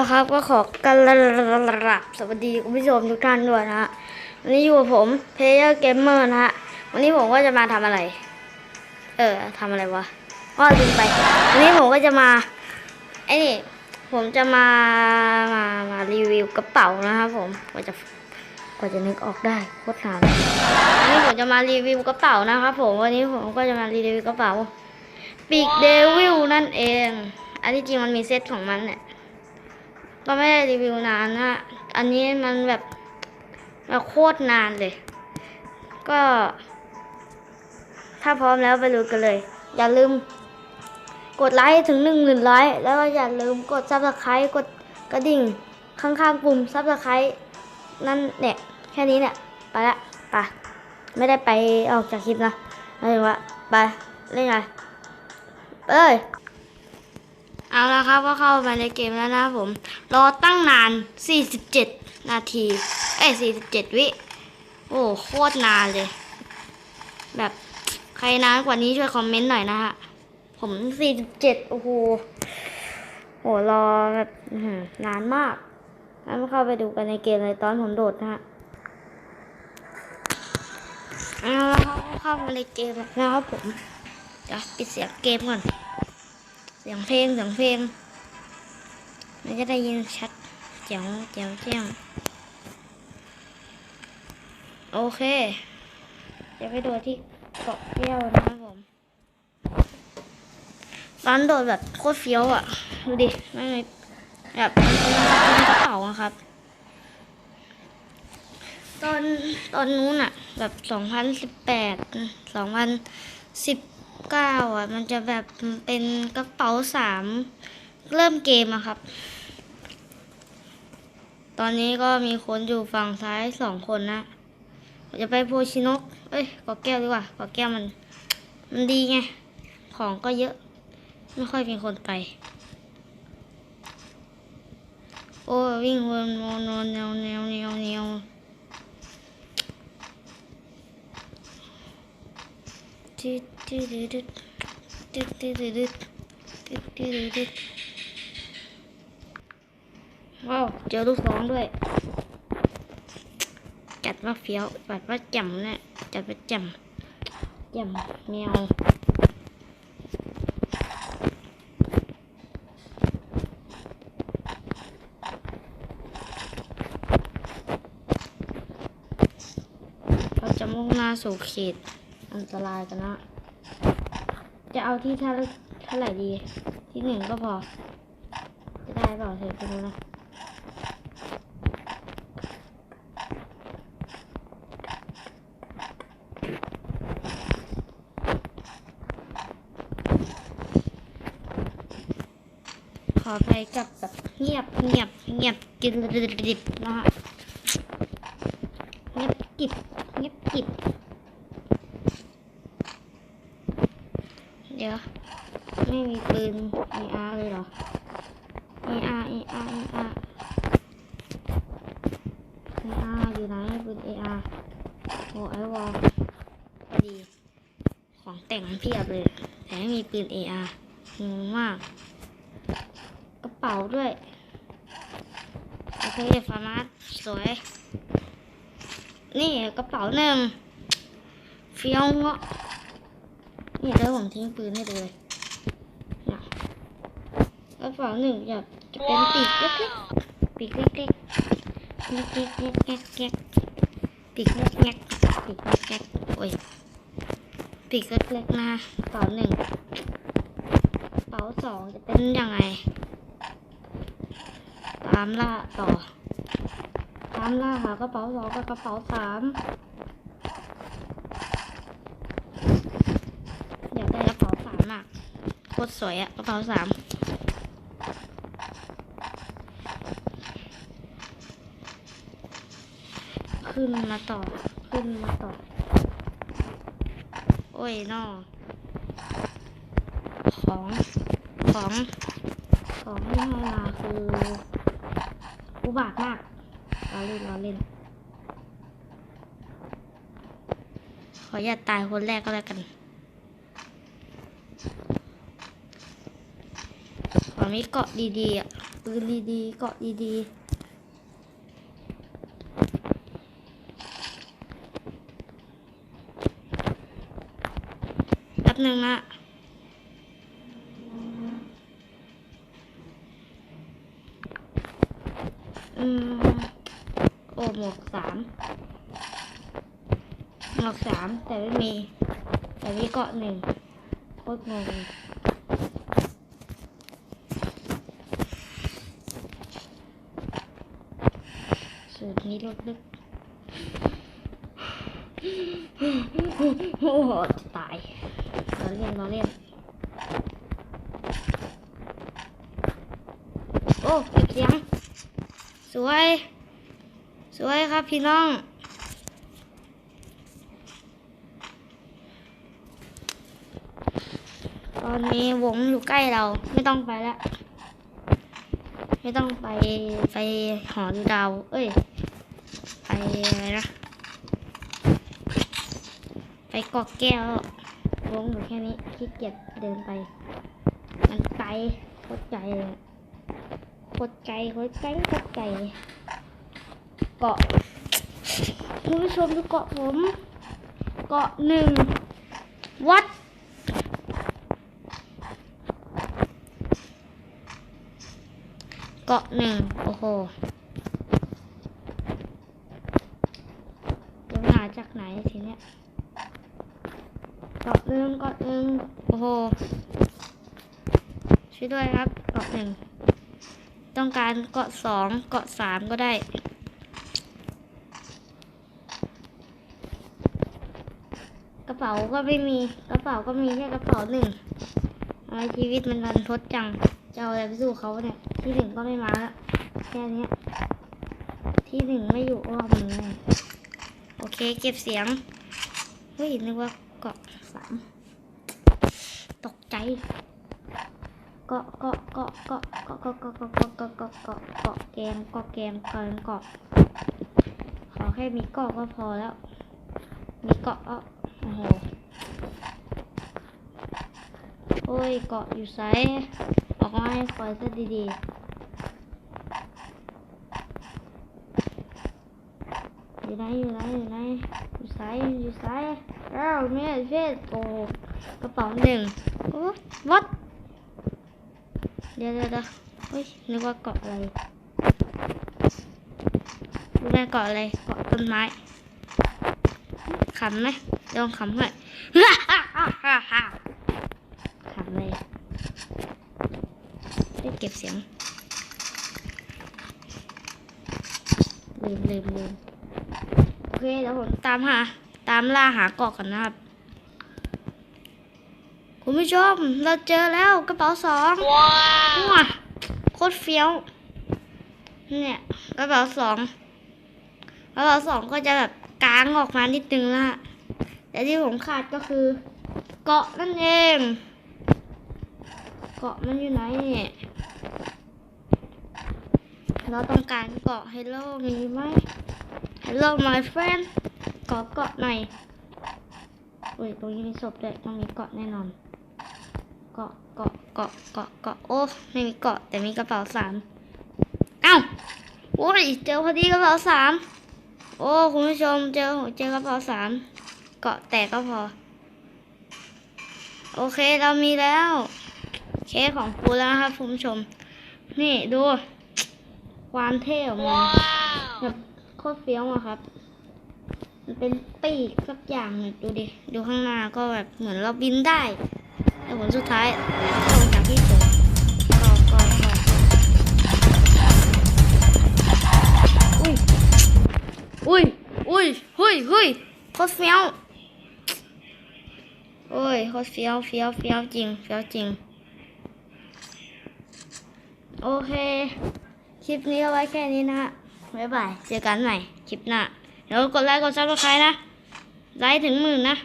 ละครับก็ขอกันรับสวัสดีคุณผู้ชมทุกท่านด้วยนะฮะวันนี้อยู่กับผมเพย์เ r อร์เกมเมอร์นะฮะวันนี้ผมก็จะมาทำอะไร เออทำอะไรวะก็ลืมไป วันนี้ผมก็จะมาไอ้นี่ผมจะมามามารีวิวกระเป๋านะครับผมกว่าจะกว่าจะนึกออกได้โคตรนานวันนี้ผมจะมารีวิวกระเป๋านะครับผมวันนี้ผมก็จะมารีวิวกระเป๋าปีกเดวิลนั่นเอง อันที่จริงมันมีเซตของมันเนี่ย ก็ไม่ได้รีวิวนานนะ อันนี้มันแบบแบบโคตรนานเลย ก็ ถ้าพร้อมแล้วไปดูกันเลย อย่าลืม กดไลค์ถึงหนึ่งหมื่นไลค์แล้วก็อย่าลืมกดซับสไครต์กดกระดิ่ง ข้างๆปุ่มซับสไครต์นั่นเนี่ย แค่นี้เนี่ย ไปละไปไม่ได้ไปออกจากคลิปนะหมายถึงว่าไปเล่นไงเอ้ย เอาละครับก็เข้ามาในเกมแล้วนะผม รอตั้งนาน 47 นาที เอ้ย47 วิ โอ้โคตรนานเลย แบบใครนานกว่านี้ช่วยคอมเมนต์หน่อยนะฮะ ผม 47 โอ้โหโหรอแบบนานมากงั้นมาเข้าไปดูกันในเกมเลยตอนผมโดดนะฮะเอาละครับเข้ามาในเกมแล้วครับผม เดี๋ยวปิดเสียงเกมก่อน เสียงเพลงเสียงเพลง มันจะได้ยินชัดเจ๋วเจ๋วเจียงโอเคจะไปโดดที่เกาะแก้วนะครับผมตอนโดดแบบโคตรเฟี้ยวอะ ดูดิไม่ไม่แบบมันเป็นกระเป๋าอะครับ ตอนตอนนู้นอะ แบบสองพันสิบแปดสองพันสิบ เก้าอะ มันจะแบบเป็นกระเป๋าสามเริ่มเกมอะครับ ตอนนี้ก็มีคนอยู่ฝั่งซ้ายสองคนนะจะไปโพชินก เอ้ยกอแก้วดีกว่ากอแก้วมัน มันดีไง ของก็เยอะ ไม่ค่อยมีคนไป โอ้วิ่งวนวนวนแนวแนวแนวแนว ว้าวเจอลูกสองด้วย จัดว่าเฟี้ยวจัดว่าแจ่มเนี่ยจัดว่าแจ่มแจ่มแมวเราจะมุ่งหน้าสู่เขต อันตรายกันนะจะเอาที่เท่าเท่าไหร่ดี ที่หนึ่งก็พอ จะได้เปล่าเธอไปดูนะขอไปกับแบบเงียบเงียบเงียบกินดิบๆนะฮะเงียบกิบเงียบกิบ เดี๋ยว ไม่มีปืนเออาเลยเหรอเออาเออาเออาเออาอยู่ไหนปืนเออาโอ้ไอวอลพอดี ของแต่งเพียบเลย แต่ไม่มีปืนเออางงมาก กระเป๋าด้วย โอเคฟาร์มาสสวย นี่กระเป๋าหนึ่งเฟี้ยวเงาะ นี่แล้วผมทิ้งปืนให้ดูเลยนะกระเป๋าหนึ่งจะจะเป็นปีกเล็กๆปีกเล็กๆเล็กๆเล็กๆเล็กๆปีกเล็กๆปีกเล็กๆโอ้ยปีกเล็กๆนะกระเป๋าหนึ่งกระเป๋าสองจะเป็นยังไงตามล่าต่อตามล่าหากระเป๋าสองกับกระเป๋าสามอยากได้กระเป๋าสามมากโค ตรสวยอะกระเป๋าสามขึ้นมาต่อ ขึ้นมาต่อ โอ้ยนอของ ของ ของที่ให้มาคือ อุบาทมากเราเล่นเราเล่น ขออย่าตายคนแรกก็แล้วกัน ขอ มีเกาะดีๆอะปืนดีๆเกาะดีๆแป๊บหนึ่งนะอืมโอ้หมวกสามหมวกสามแต่ไม่มี แต่มีเกาะหนึ่งโคตรงง สูตรนี้ลดลึกโอ้โหจะตายเราเล่นเราเล่นโอ้เก็บเสียง สวย สวยครับพี่น้องตอนนี้วงอยู่ใกล้เราไม่ต้องไปแล้ว ไม่ต้องไปไปหอดูดาว เอ้ย อะไรนะ ไปกาะแก้ววงอยู่แค่นี้ขี้เกียจเดินไป มันไกลโคตรไกลเลยโคตรไกลโคตรไกลโคตรไกลเกาะคุณผู้ชมดูเกาะผม เกาะหนึ่งวัดเกาะหนึ่งโอ้โหจะไปหาจากไหนทีเนี้ยเกาะหนึ่งเกาะหนึ่งโอ้โหช่วยด้วยครับเกาะหนึ่งต้องการเกาะสองเกาะสามก็ได้กระเป๋าก็ไม่มีกระเป๋าก็มีแค่กระเป๋าหนึ่งทำไมชีวิตมันรันทดจังจะเอาอะไรไปสู้เขาเนี่ย ที่หนึ่งก็ไม่มาละแค่นี้ที่หนึ่งไม่อยู่อ้อมเลยโอเค เก็บเสียงเฮ้ยนึกว่าเกาะสามตกใจ เกาะเกาะเกาะเกาะเกาะเกาะเกาะเกาะเกาะเกาะเกาะเกาะเกาะแกมเกาะแกมเกินเกาะขอแค่มีเกาะก็พอแล้ว มีเกาะอะโอ้โหโอ้ยเกาะอยู่ไซออกมาให้คอยซะดีๆอยู่ไหนอยู่ไหนอยู่ไหนอยู่ไซอยู่ไซเอ้าเมียเช็ดโอ้กระเป๋าหนึ่ง วัดเดี๋ยวเดี๋ยวเดี๋ยวเฮ้ยนึกว่าเกาะอะไรรู้ไหมเกาะอะไรเกาะต้นไม้ขำไหมลองขำหน่อยขำเลยได้เก็บเสียงลืมลืมลืมโอเคเดี๋ยวผมตามหาตามล่าหาเกาะกันนะครับ คุณผู้ชมเราเจอแล้วกระเป๋าสองว้าโคตรเฟี้ยว เนี่ยกระเป๋าสองกระเป๋าสองก็จะแบบกลางออกมานิดนึงละแต่ที่ผมขาดก็คือเกาะนั่นเอง เกาะมันอยู่ไหนเนี่ยเราต้องการเกาะ Hello มีไหม Hello my friend เกาะเกาะหน่อยอุ้ยตรงนี้มีศพด้วยต้องมีเกาะแน่นอนเกาะเกาะเกาะเกาะเกาะโอ้ไม่มีเกาะแต่มีกระเป๋าสามเอ้าโอ้ยเจอพอดีกระเป๋าสามโอ้คุณผู้ชมเจอเจอกระเป๋าสามเกาะแตกก็พอ โอเคเรามีแล้วเคสของปูแล้วนะครับคุณผู้ชม นี่ดู ความเท่ของมันแบบโคตรเฟี้ยวอะครับ มันเป็นปีกสักอย่างหนึ่งดูดิ ดูข้างหน้าก็แบบเหมือนเราบินได้แต่ ผลสุดท้ายลงจากที่สูงก็ก็ก็อุ้ยอุ้ยอุ้ยเฮ้ยเฮ้ยโคตรเฟี้ยวโอ้ยโคตรเฟี้ยวเฟี้ยวเฟี้ยวจริงเฟี้ยวจริง โอเค คลิปนี้เอาไว้แค่นี้นะฮะบ๊ายบาย เจอกันใหม่ คลิปหน้า เดี๋ยวกดไลค์กดซับสไครต์นะ ไลค์ถึงหมื่นนะ